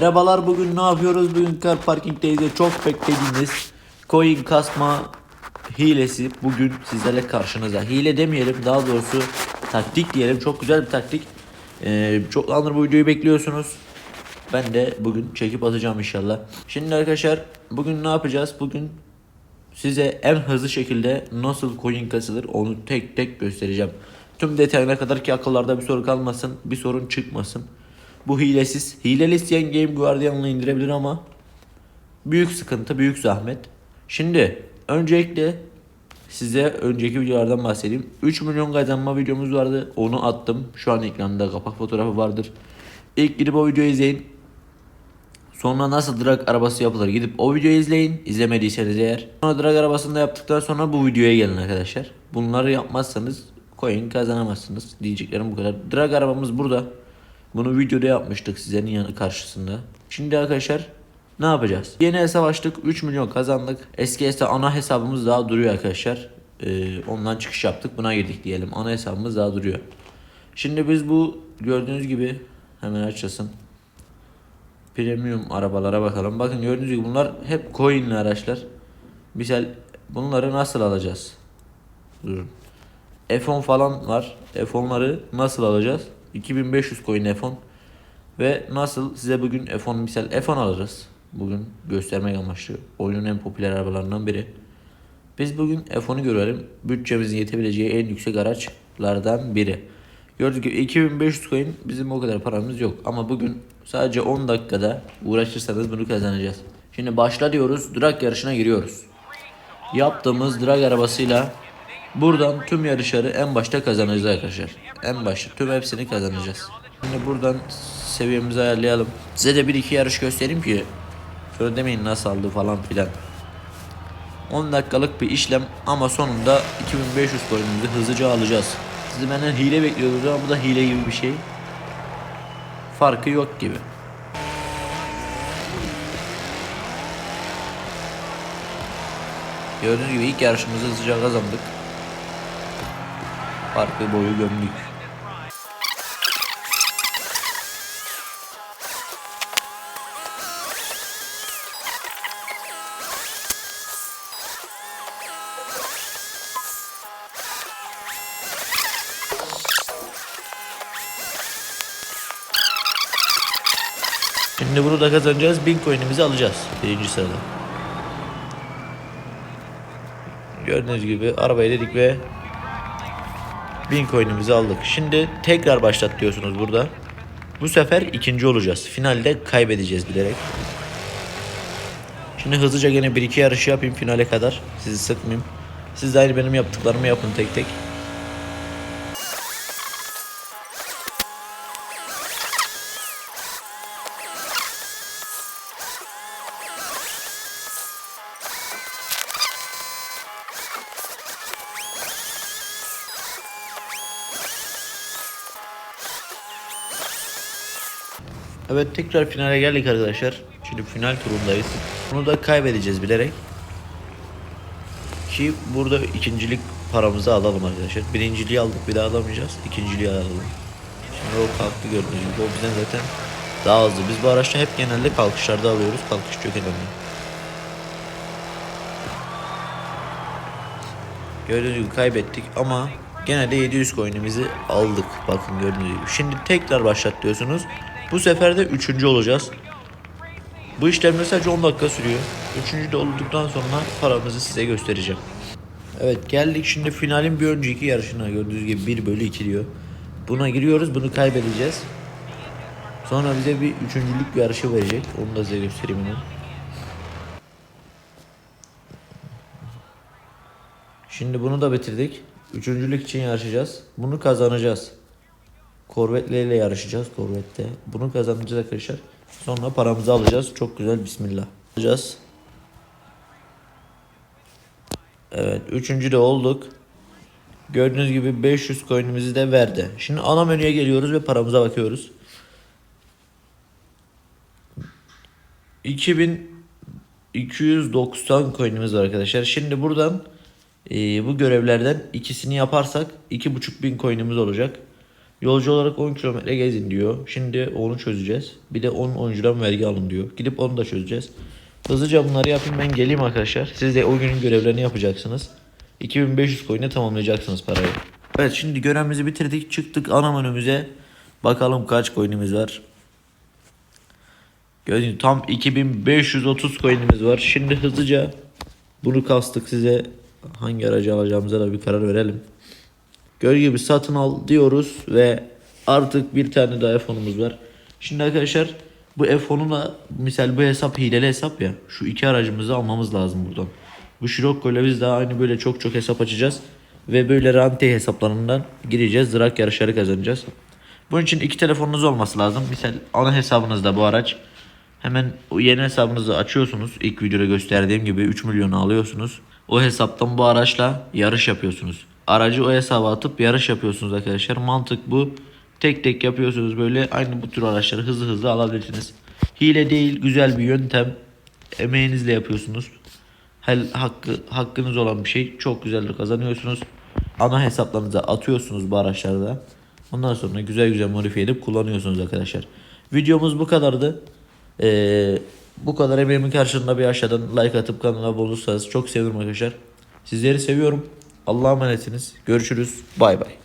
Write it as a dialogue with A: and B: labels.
A: Merhabalar bugün ne yapıyoruz? Bugün car parkingdeyiz ve çok beklediğiniz coin kasma hilesi bugün sizlerle karşınızda. Hile demeyelim daha doğrusu taktik diyelim. Çok güzel bir taktik. Ee, çok zamandır bu videoyu bekliyorsunuz. Ben de bugün çekip atacağım inşallah. Şimdi arkadaşlar bugün ne yapacağız? Bugün size en hızlı şekilde nasıl coin kasılır onu tek tek göstereceğim. Tüm detayına kadar ki akıllarda bir soru kalmasın, bir sorun çıkmasın. Bu hilesiz. Hileli isteyen Game Guardian'la indirebilir ama büyük sıkıntı, büyük zahmet. Şimdi öncelikle size önceki videolardan bahsedeyim. 3 milyon kazanma videomuz vardı. Onu attım. Şu an ekranda kapak fotoğrafı vardır. İlk gidip o videoyu izleyin. Sonra nasıl drag arabası yapılır gidip o videoyu izleyin. İzlemediyseniz eğer. Sonra drag arabasını da yaptıktan sonra bu videoya gelin arkadaşlar. Bunları yapmazsanız coin kazanamazsınız. Diyeceklerim bu kadar. Drag arabamız burada. Bunu videoda yapmıştık sizlerin yanı karşısında. Şimdi arkadaşlar ne yapacağız? Yeni hesap açtık. 3 milyon kazandık. Eski hesap ana hesabımız daha duruyor arkadaşlar. Ee, ondan çıkış yaptık. Buna girdik diyelim. Ana hesabımız daha duruyor. Şimdi biz bu gördüğünüz gibi hemen açılsın. Premium arabalara bakalım. Bakın gördüğünüz gibi bunlar hep coinli araçlar. Misal bunları nasıl alacağız? Durun. F10 falan var. F10'ları nasıl alacağız? 2500 coin F10. Ve nasıl size bugün F10 misal F10 alırız. Bugün göstermek amaçlı. Oyunun en popüler arabalarından biri. Biz bugün F10'u görelim. Bütçemizin yetebileceği en yüksek araçlardan biri. Gördük ki 2500 coin bizim o kadar paramız yok. Ama bugün sadece 10 dakikada uğraşırsanız bunu kazanacağız. Şimdi başla diyoruz. Drag yarışına giriyoruz. Yaptığımız drag arabasıyla buradan tüm yarışları en başta kazanacağız arkadaşlar. En başta tüm hepsini kazanacağız. Şimdi buradan seviyemizi ayarlayalım. Size de bir iki yarış göstereyim ki şöyle demeyin nasıl aldı falan filan. 10 dakikalık bir işlem ama sonunda 2500 coin'imizi hızlıca alacağız. Sizi benden hile bekliyordunuz ama bu da hile gibi bir şey. Farkı yok gibi. Gördüğünüz gibi ilk yarışımızı hızlıca kazandık. Farkı boyu gömdük. Şimdi bunu da kazanacağız. 1000 coin'imizi alacağız. Birinci sırada. Gördüğünüz gibi arabayı dedik ve 1000 coin'imizi aldık. Şimdi tekrar başlat diyorsunuz burada. Bu sefer ikinci olacağız. Finalde kaybedeceğiz bilerek. Şimdi hızlıca gene 1-2 yarış yapayım finale kadar. Sizi sıkmayayım. Siz de aynı benim yaptıklarımı yapın tek tek. Evet tekrar finale geldik arkadaşlar. Şimdi final turundayız. Bunu da kaybedeceğiz bilerek. Ki burada ikincilik paramızı alalım arkadaşlar. Birinciliği aldık bir daha alamayacağız. İkinciliği alalım. Şimdi o kalktı gördüğünüz gibi. O bizden zaten daha hızlı. Biz bu araçta hep genelde kalkışlarda alıyoruz. Kalkış çok önemli. Gördüğünüz gibi kaybettik ama gene de 700 coin'imizi aldık. Bakın gördüğünüz gibi. Şimdi tekrar başlat diyorsunuz. Bu sefer de üçüncü olacağız. Bu işlemler sadece 10 dakika sürüyor. Üçüncü de olduktan sonra paramızı size göstereceğim. Evet geldik şimdi finalin bir önceki yarışına gördüğünüz gibi 1 bölü 2 diyor. Buna giriyoruz bunu kaybedeceğiz. Sonra bize bir üçüncülük yarışı verecek. Onu da size göstereyim hemen. Şimdi bunu da bitirdik. Üçüncülük için yarışacağız. Bunu kazanacağız. Korvetleriyle yarışacağız Korvette. Bunu kazanacağız arkadaşlar. Sonra paramızı alacağız. Çok güzel bismillah. Alacağız. Evet. Üçüncü de olduk. Gördüğünüz gibi 500 coin'imizi de verdi. Şimdi ana menüye geliyoruz ve paramıza bakıyoruz. 2290 coin'imiz var arkadaşlar. Şimdi buradan e, bu görevlerden ikisini yaparsak 2500 coin'imiz olacak. Yolcu olarak 10 kilometre gezin diyor. Şimdi onu çözeceğiz. Bir de 10 oyuncudan vergi alın diyor. Gidip onu da çözeceğiz. Hızlıca bunları yapayım ben geleyim arkadaşlar. Siz de o günün görevlerini yapacaksınız. 2500 coin'e tamamlayacaksınız parayı. Evet şimdi görevimizi bitirdik. Çıktık ana menümüze. Bakalım kaç coin'imiz var. Gördüğünüz tam 2530 coin'imiz var. Şimdi hızlıca bunu kastık size hangi aracı alacağımıza da bir karar verelim. Gördüğünüz gibi satın al diyoruz ve artık bir tane daha F10'umuz var. Şimdi arkadaşlar bu F10'ula misal bu hesap hileli hesap ya. Şu iki aracımızı almamız lazım buradan. Bu Scirocco ile biz daha aynı böyle çok çok hesap açacağız. Ve böyle rante hesaplarından gireceğiz. Zırak yarışları kazanacağız. Bunun için iki telefonunuz olması lazım. Misal ana hesabınızda bu araç. Hemen yeni hesabınızı açıyorsunuz. İlk videoda gösterdiğim gibi 3 milyonu alıyorsunuz. O hesaptan bu araçla yarış yapıyorsunuz. Aracı o hesaba atıp yarış yapıyorsunuz arkadaşlar. Mantık bu. Tek tek yapıyorsunuz böyle. Aynı bu tür araçları hızlı hızlı alabilirsiniz. Hile değil güzel bir yöntem. Emeğinizle yapıyorsunuz. Hel, hakkı, hakkınız olan bir şey. Çok güzel kazanıyorsunuz. Ana hesaplarınıza atıyorsunuz bu araçlarda. Ondan sonra güzel güzel modifiye edip kullanıyorsunuz arkadaşlar. Videomuz bu kadardı. Ee, bu kadar emeğimin karşılığında bir aşağıdan like atıp kanala abone olursanız çok sevinirim arkadaşlar. Sizleri seviyorum. Allah'a emanetsiniz. Görüşürüz. Bay bay.